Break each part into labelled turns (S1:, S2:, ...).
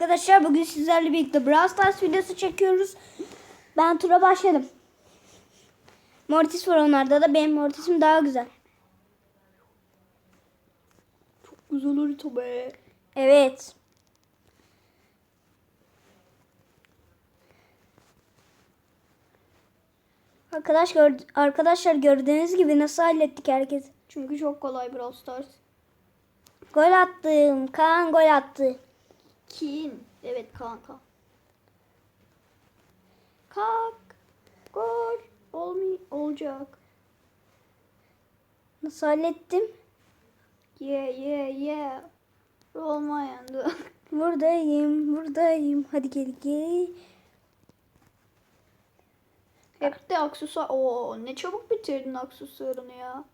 S1: Arkadaşlar bugün sizlerle birlikte Brawl Stars videosu çekiyoruz. Ben tura başladım. Mortis var onlarda da benim Mortis'im daha güzel.
S2: Çok güzel harita be.
S1: Evet. Arkadaş gör, arkadaşlar gördüğünüz gibi nasıl hallettik herkes.
S2: Çünkü çok kolay Brawl Stars.
S1: Gol attım. Kaan gol attı.
S2: Kim? Evet kanka. Kalk. Gol. Olmay olacak.
S1: Nasıl hallettim?
S2: Yeah yeah yeah. Olmayandı.
S1: Buradayım, buradayım. Hadi geri geri.
S2: Hep de aksesuar. Oo ne çabuk bitirdin aksesuarını ya.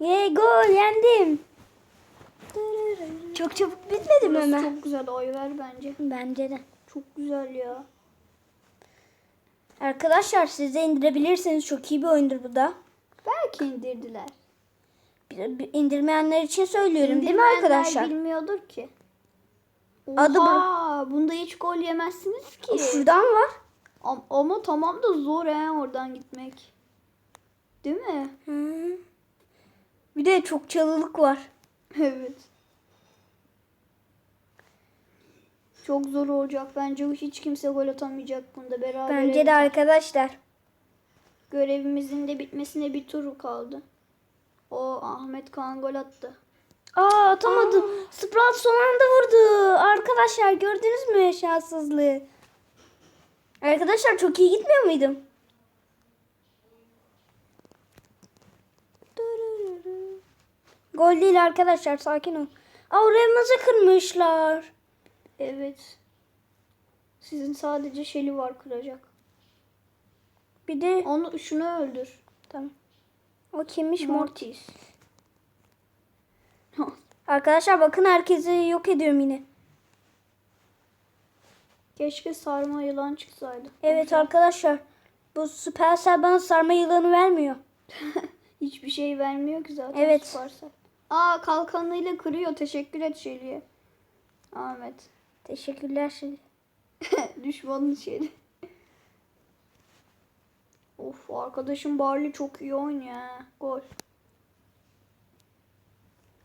S1: Ye gol yendim. Çok çabuk bitmedi mi
S2: Burası
S1: hemen?
S2: çok güzel oy ver bence.
S1: Bence de.
S2: Çok güzel ya.
S1: Arkadaşlar siz de indirebilirsiniz. Çok iyi bir oyundur bu da.
S2: Belki indirdiler.
S1: Bir- bir İndirmeyenler için söylüyorum değil mi
S2: İndirmeyenler
S1: arkadaşlar?
S2: bilmiyordur ki.
S1: Adı bu-
S2: Oha, bunda hiç gol yemezsiniz ki.
S1: Şuradan var.
S2: Am- Ama tamam da zor he oradan gitmek. Değil mi?
S1: Hı. Bir de çok çalılık var.
S2: Evet. Çok zor olacak. Bence hiç kimse gol atamayacak bunda beraber.
S1: Bence de arkadaşlar.
S2: Görevimizin de bitmesine bir tur kaldı. O Ahmet Kaan gol attı.
S1: Aa atamadım. Sprout son anda vurdu. Arkadaşlar gördünüz mü şanssızlığı? Arkadaşlar çok iyi gitmiyor muydum? Gol değil arkadaşlar sakin ol. Aa oraya nasıl kırmışlar?
S2: Evet. Sizin sadece şeli var kıracak.
S1: Bir de
S2: Onu şunu öldür.
S1: tamam. O kimmiş mor?
S2: Mortis.
S1: Arkadaşlar bakın herkesi yok ediyorum yine.
S2: Keşke sarma yılan çıksaydı.
S1: Evet arkadaşlar. Bu Supercell bana sarma yılanı vermiyor.
S2: Hiçbir şey vermiyor ki zaten.
S1: Evet.
S2: Supercell. Aa kalkanıyla kırıyor. Teşekkür et Şeli'ye. Ahmet.
S1: Teşekkürler şimdi.
S2: Düşmanın Şeli. of arkadaşım Barley çok iyi oynuyor. Gol.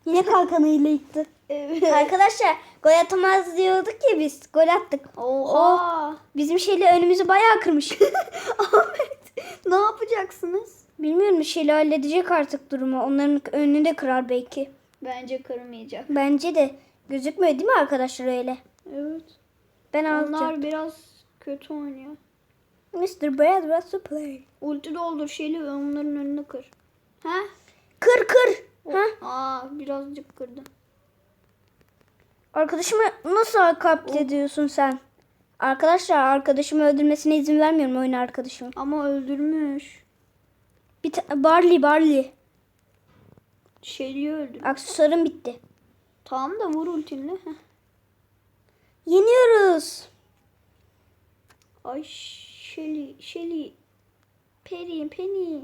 S1: Yine kalkanıyla yıktı.
S2: Evet.
S1: Arkadaşlar gol atamaz diyorduk ya biz. Gol attık.
S2: Oha.
S1: Bizim şeyle önümüzü bayağı kırmış.
S2: Ahmet ne yapacaksınız?
S1: Bilmiyorum şeyle halledecek artık durumu. Onların önünü de kırar belki.
S2: Bence kırmayacak.
S1: Bence de gözükmüyor değil mi arkadaşlar öyle?
S2: Evet.
S1: Ben
S2: Onlar
S1: alacağım.
S2: biraz kötü oynuyor.
S1: Mr. Brad wants to play.
S2: Ulti doldur Şeli ve onların önünü kır. He?
S1: Kır kır. Ha?
S2: Aa birazcık kırdı.
S1: Arkadaşımı nasıl kalp ediyorsun sen? Arkadaşlar arkadaşımı öldürmesine izin vermiyorum oyun arkadaşımı.
S2: Ama öldürmüş.
S1: Bir ta- Barley Barley.
S2: Şeli'yi öldür.
S1: Aksesuarım bitti.
S2: Tamam da vur ultinle. Heh.
S1: Yeniyoruz.
S2: Ay Şeli, Şeli. Peri, Penny.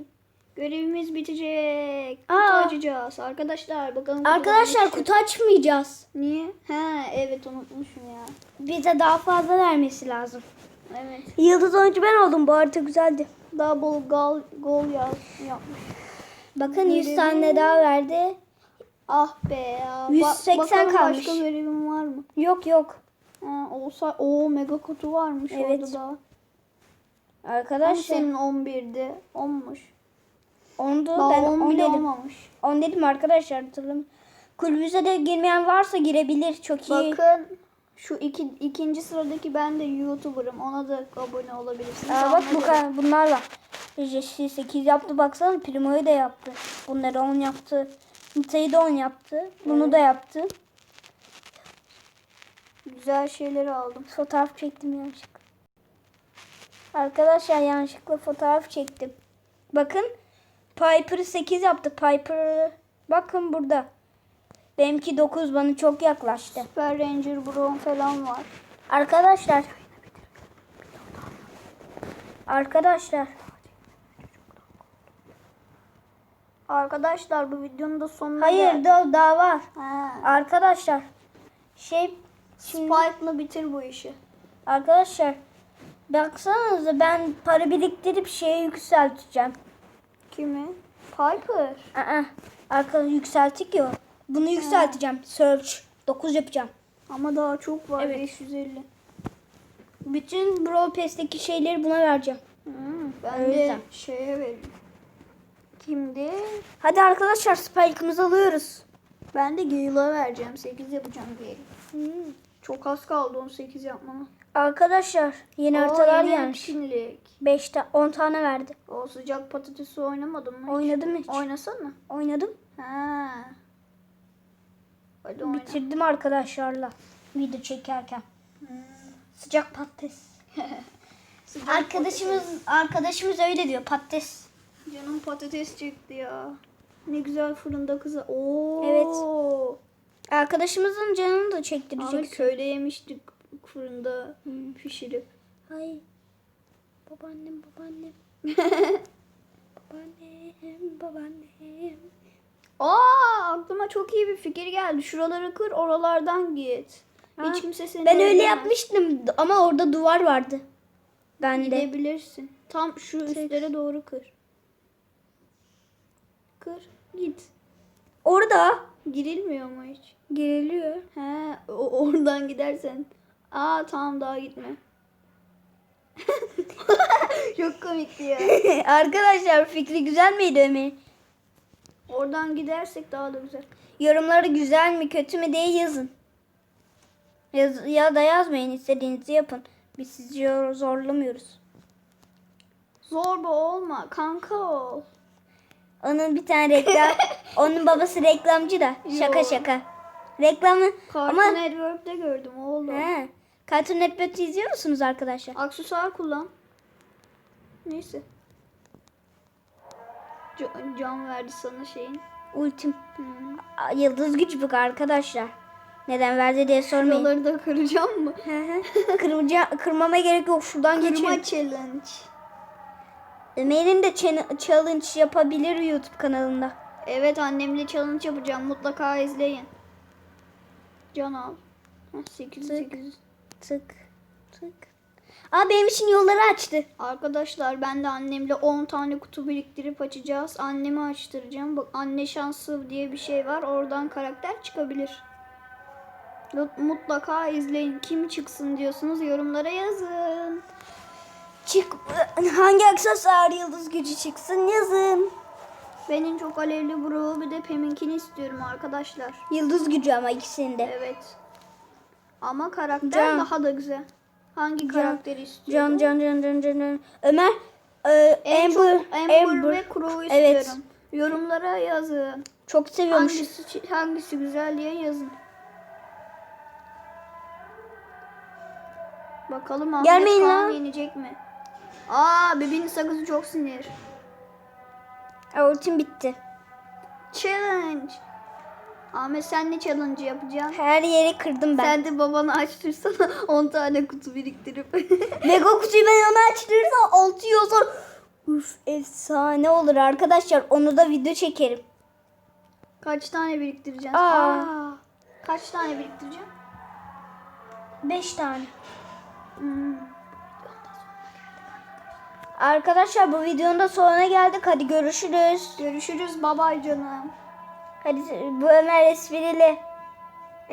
S2: Görevimiz bitecek. Kutu
S1: Aa.
S2: açacağız. Arkadaşlar bakalım. kutu
S1: Arkadaşlar kutu açmayacağız.
S2: Niye? He evet unutmuşum ya.
S1: Bize daha fazla vermesi lazım.
S2: Evet.
S1: Yıldız oyuncu ben oldum. Bu harita güzeldi.
S2: Double gol, gol yaz, yapmış.
S1: Bakın 100
S2: Görevi-
S1: tane daha verdi.
S2: Ah be ya.
S1: 180
S2: bakalım
S1: kalmış.
S2: Başka görevim var mı?
S1: Yok yok.
S2: Ha, olsa o mega kutu varmış
S1: Evet.
S2: orada da. Ama
S1: Arkadaşlar
S2: senin 11'di. 10'muş.
S1: ondu.
S2: Daha
S1: Ben
S2: 10
S1: on
S2: bile
S1: dedim.
S2: olmamış.
S1: 10 dedim arkadaşlar hatırlamıyorum. Kulübüze de girmeyen varsa girebilir. Çok iyi.
S2: Bakın şu iki, ikinci sıradaki ben de YouTuber'ım. Ona da abone olabilirsiniz.
S1: Aa, bak bu kadar, bunlar var. Jesse 8 yaptı baksana. Primo'yu da yaptı. Bunları 10 yaptı. Nita'yı da 10 yaptı. Bunu da yaptı.
S2: Güzel şeyleri aldım.
S1: Fotoğraf çektim yanlışlıkla. Arkadaşlar yanlışlıkla fotoğraf çektim. Bakın Piper'ı 8 yaptı. Piper bakın burada. Benimki 9 bana çok yaklaştı.
S2: Super Ranger Brown falan var.
S1: Arkadaşlar. Arkadaşlar.
S2: Arkadaşlar bu videonun da sonuna
S1: Hayır
S2: geldik.
S1: daha, daha var.
S2: Ha.
S1: Arkadaşlar. Şey
S2: Spike'la bitir bu işi.
S1: Arkadaşlar baksanıza ben para biriktirip şeye yükselteceğim.
S2: Kimi? Piper.
S1: Aa, arkadaşlar yükselttik ya. Bunu yükselteceğim. Search 9 yapacağım.
S2: Ama daha çok var.
S1: Evet.
S2: 550.
S1: Bütün Brawl Pass'teki şeyleri buna vereceğim.
S2: Hmm, ben
S1: O
S2: de şeye veririm. Kimdi?
S1: Hadi arkadaşlar Spike'ımızı alıyoruz.
S2: Ben de Gale'a vereceğim. 8 yapacağım Gale. Çok az kaldı 18 yapmama.
S1: Arkadaşlar yeni
S2: Aa,
S1: haritalar gelmiş.
S2: etkinlik.
S1: 5 ta 10 tane verdi.
S2: O sıcak patatesi oynamadın mı? hiç?
S1: Oynadım hiç.
S2: Oynasana.
S1: Oynadım.
S2: Ha. Hadi.
S1: Bitirdim arkadaşlarla video çekerken.
S2: Hmm.
S1: Sıcak patates.
S2: Sıcak
S1: Arkadaşımız arkadaşımız öyle diyor patates.
S2: patates. Canım patates çekti ya. Ne güzel fırında kıza. Oo.
S1: Evet. Arkadaşımızın canını da çektirecek.
S2: köyde yemiştik fırında
S1: Hmm.
S2: pişirip.
S1: Ay. Babaannem babaannem. babaannem babaannem.
S2: Aa aklıma çok iyi bir fikir geldi. Şuraları kır oralardan git.
S1: Ha,
S2: Hiç kimse seni
S1: Ben öyle yapmıştım ama orada duvar vardı. Ben de.
S2: Gidebilirsin. Tam şu üstlere doğru kır. Kır. Git.
S1: Orada
S2: Girilmiyor mu hiç?
S1: giriliyor.
S2: He, o- oradan gidersen. Aa tamam daha gitme. Çok komikti ya.
S1: Arkadaşlar fikri güzel miydi Ömer'in?
S2: Oradan gidersek daha da güzel.
S1: Yorumları güzel mi kötü mü diye yazın. Yaz, ya da yazmayın istediğinizi yapın. Biz sizi yor- zorlamıyoruz.
S2: Zorba olma, kanka ol.
S1: Onun bir tane reklam. onun babası reklamcı da. Şaka
S2: Yo.
S1: şaka. Reklamı
S2: Cartoon
S1: ama
S2: Network'te gördüm oğlum.
S1: he, Cartoon Network izliyor musunuz arkadaşlar?
S2: Aksesuar kullan. Neyse. Can, can verdi sana şeyin.
S1: Ultim.
S2: Hmm.
S1: Aa, Yıldız gücü bu arkadaşlar. Neden verdi diye sormayın.
S2: Şuraları da kıracağım mı?
S1: Kırmaca, kırmama gerek yok. Şuradan geçin.
S2: Kırma challenge.
S1: Ömer'in de challenge- yapabilir YouTube kanalında.
S2: Evet annemle challenge yapacağım. Mutlaka izleyin. Can al. Heh, 8
S1: Tık.
S2: 8.
S1: Tık tık. Aa benim için yolları açtı.
S2: Arkadaşlar ben de annemle 10 tane kutu biriktirip açacağız. Annemi açtıracağım. Bak anne şansı diye bir şey var. Oradan karakter çıkabilir. Mut- Mutlaka izleyin. Kim çıksın diyorsunuz yorumlara yazın.
S1: Çık hangi aksesuar yıldız gücü çıksın yazın.
S2: Ben en çok alevli Brock'u bir de Pem'inkini istiyorum arkadaşlar.
S1: Yıldız gücü ama ikisinde.
S2: Evet. Ama karakter
S1: Can.
S2: daha da güzel. Hangi karakteri istiyorum?
S1: Can can can can can. can. Ömer e,
S2: En
S1: Amber,
S2: çok Amber,
S1: Amber.
S2: ve Crow'u
S1: Evet.
S2: istiyorum. Yorumlara yazın.
S1: Çok seviyormuş.
S2: Hangisi, hangisi güzel diye yazın. Bakalım Ahmet
S1: Gelmeyin
S2: Kaan yenecek mi? Aa bebeğin sakızı çok sinir.
S1: Ultim bitti.
S2: Challenge. Ahmet sen ne challenge yapacaksın?
S1: Her yeri kırdım ben.
S2: Sen de babanı açtırsana 10 tane kutu biriktirip.
S1: Mega kutuyu ben ona açtırırsam 6 yazar. Uf efsane olur arkadaşlar. Onu da video çekerim.
S2: Kaç tane biriktireceksin?
S1: Aa.
S2: Aa. Kaç tane biriktireceksin?
S1: 5 tane.
S2: Hmm.
S1: Arkadaşlar bu videonun da sonuna geldik. Hadi görüşürüz.
S2: Görüşürüz babay canım.
S1: Hadi bu Ömer esprili.